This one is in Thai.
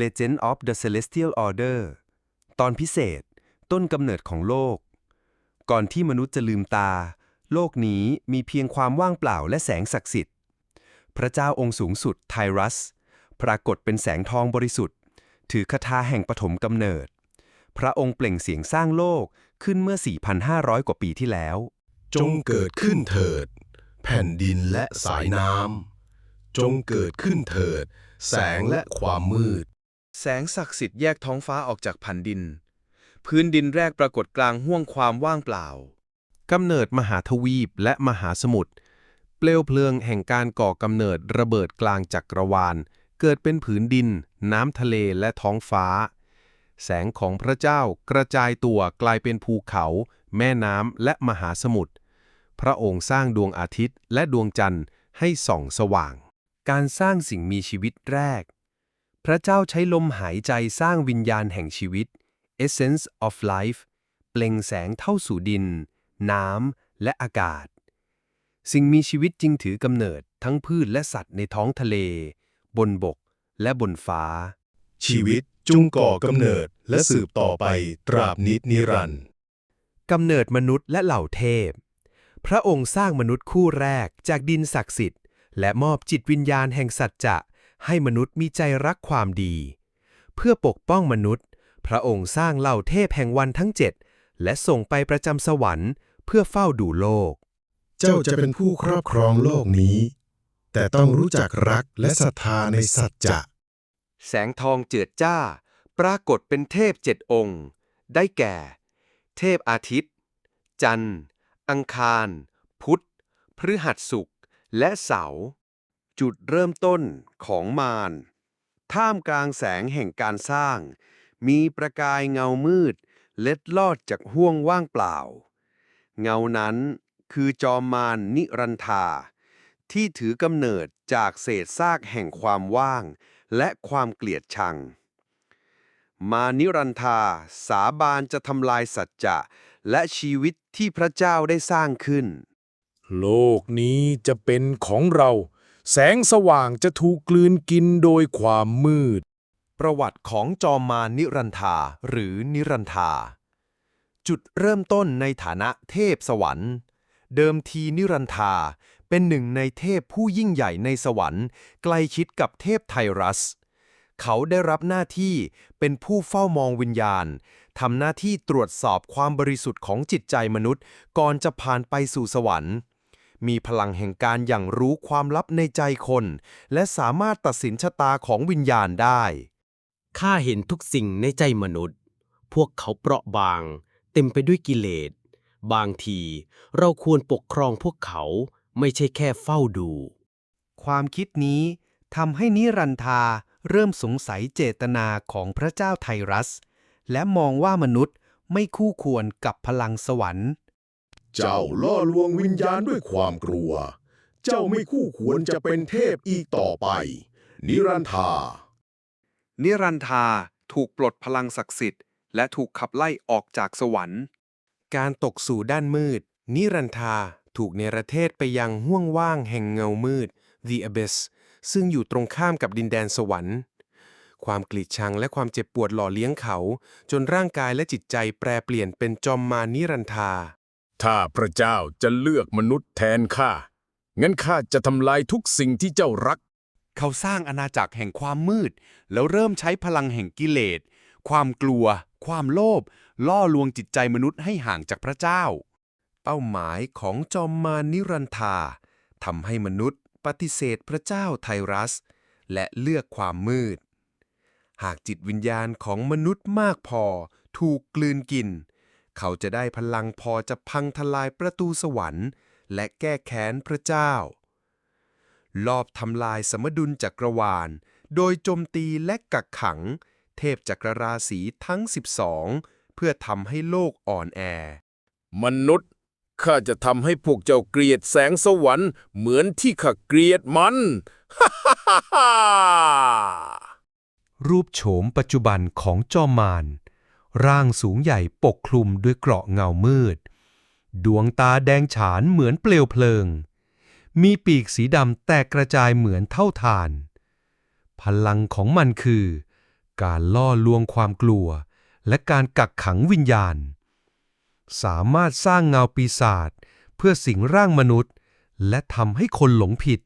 Legend of the Celestial Order ตอนพิเศษ ต้นกำเนิดของโลก ก่อนที่มนุษย์จะลืมตา โลกนี้มีเพียงความว่างเปล่าและแสงศักดิ์สิทธิ์ พระเจ้าองค์สูงสุดไทรัส ปรากฏเป็นแสงทองบริสุทธิ์ ถือคาถาแห่งปฐมกำเนิด พระองค์เปล่งเสียงสร้างโลกขึ้นเมื่อ 4,500 กว่าปีที่แล้ว จงเกิดขึ้นเถิด แผ่นดินและสายน้ำจงเกิดขึ้นเถิด แสงและความมืด แสงศักดิ์สิทธิ์แยกท้องฟ้าออกจากแผ่นดิน พื้นดินแรกปรากฏกลางห้วงความว่างเปล่ากำเนิดมหาทวีปและมหาสมุทรเปลวเพลิงแห่งการก่อกำเนิดระเบิดกลางจักรวาล เกิดเป็นผืนดิน น้ำทะเลและท้องฟ้า แสงของพระเจ้ากระจายตัวกลายเป็นภูเขา แม่น้ำและมหาสมุทรพระองค์สร้างดวงอาทิตย์และดวงจันทร์ให้ส่องสว่าง การสร้างสิ่งมีชีวิตแรก พระเจ้าใช้ลมหายใจสร้างวิญญาณแห่งชีวิต essence of life เปล่งแสงเท่าสู่ดิน น้ำ และอากาศ สิ่งมีชีวิตจึงถือกำเนิดทั้งพืชและสัตว์ในท้องทะเล บนบก และบนฟ้า ชีวิตจุงก่อกำเนิดและสืบต่อไปตราบนิจนิรันดร์กำเนิดมนุษย์และเหล่าเทพ พระองค์สร้างมนุษย์คู่แรกจากดินศักดิ์สิทธิ์ และมอบจิตวิญญาณแห่งสัจจะ ให้มนุษย์มีใจรักความดี เพื่อปกป้องมนุษย์ พระองค์สร้างเหล่าเทพแห่งวันทั้งเจ็ดและส่งไปประจำสวรรค์ เพื่อเฝ้าดูโลก เจ้าจะเป็นผู้ครอบครองโลกนี้ แต่ต้องรู้จักรักและศรัทธาในสัจจะ แสงทองเจิดจ้า ปรากฏเป็นเทพเจ็ดองค์ ได้แก่ เทพอาทิตย์ จันทร์ อังคาร พุธพฤหัสศุกร์และเสาร์ จุดเริ่มต้นของมารท่ามกลางแสงแห่งการสร้าง มีประกายเงามืด เล็ดลอดจากห้วงว่างเปล่า เงานั้นคือจอมมารนิรันทาที่ถือกำเนิดจากเศษซากแห่งความว่าง และความเกลียดชัง มานิรันทาสาบานจะทำลายสัจจะและชีวิตที่พระเจ้าได้สร้างขึ้น โลกนี้จะเป็นของเรา แสงสว่างจะถูกกลืนกินโดยความมืด ประวัติของจอมมานิรันทาหรือนิรันทาจุดเริ่มต้นในฐานะเทพสวรรค์ เดิมทีนิรันทาเป็นหนึ่งในเทพผู้ยิ่งใหญ่ในสวรรค์ ใกล้ชิดกับเทพไทรัส เขาได้รับหน้าที่เป็นผู้เฝ้ามองวิญญาณทำหน้าที่ตรวจสอบความบริสุทธิ์ของจิตใจมนุษย์ ก่อนจะผ่านไปสู่สวรรค์ มีพลังแห่งการอย่างรู้ความลับในใจคน และสามารถตัดสินชะตาของวิญญาณได้ ข้าเห็นทุกสิ่งในใจมนุษย์ พวกเขาเปราะบาง เต็มไปด้วยกิเลส บางทีเราควรปกครองพวกเขาไม่ใช่แค่เฝ้าดู ความคิดนี้ทำให้นิรันทาเริ่มสงสัยเจตนาของพระเจ้าไทรัส และมองว่ามนุษย์ไม่คู่ควรกับพลังสวรรค์ เจ้าล่อลวงวิญญาณด้วยความกลัว เจ้าไม่คู่ควรจะเป็นเทพอีกต่อไป นิรันทานิรันทาถูกปลดพลังศักดิ์สิทธิ์และถูกขับไล่ออกจากสวรรค์ การตกสู่ด้านมืด นิรันทาถูกเนรเทศไปยังห้วงว่างแห่งเงามืด The Abyss ซึ่งอยู่ตรงข้ามกับดินแดนสวรรค์ ความเกลียดชังและความเจ็บปวดหล่อเลี้ยงเขา จนร่างกายและจิตใจแปรเปลี่ยนเป็นจอมมารนิรันทา ถ้าพระเจ้าจะเลือกมนุษย์แทนข้า งั้นข้าจะทำลายทุกสิ่งที่เจ้ารัก เขาสร้างอาณาจักรแห่งความมืด แล้วเริ่มใช้พลังแห่งกิเลส ความกลัว ความโลภ ล่อลวงจิตใจมนุษย์ให้ห่างจากพระเจ้า เป้าหมายของจอมมารนิรันทาทำให้มนุษย์ปฏิเสธพระเจ้าไทรัส และเลือกความมืด หากจิตวิญญาณของมนุษย์มากพอ ถูกกลืนกิน เขาจะได้พลังพอจะพังทลายประตูสวรรค์ และแก้แค้นพระเจ้า ลอบทำลายสมดุลจักรวาล โดยโจมตีและกักขัง เทพจักรราศีทั้ง 12 เพื่อทำให้โลกอ่อนแอ มนุษย์ข้าจะทำให้พวกเจ้าเกลียดแสงสวรรค์เหมือนที่ข้าเกลียดมันฮ่าฮ่าฮ่าฮ่ารูปโฉมปัจจุบันของจอมมาร ร่างสูงใหญ่ปกคลุมด้วยเกราะเงามืด ดวงตาแดงฉานเหมือนเปลวเพลิง มีปีกสีดำแตกกระจายเหมือนเท่าฐาน พลังของมันคือ การล่อลวงความกลัว และการกักขังวิญญาณ สามารถสร้างเงาปีศาจเพื่อสิงร่างมนุษย์ และทำให้คนหลงผิด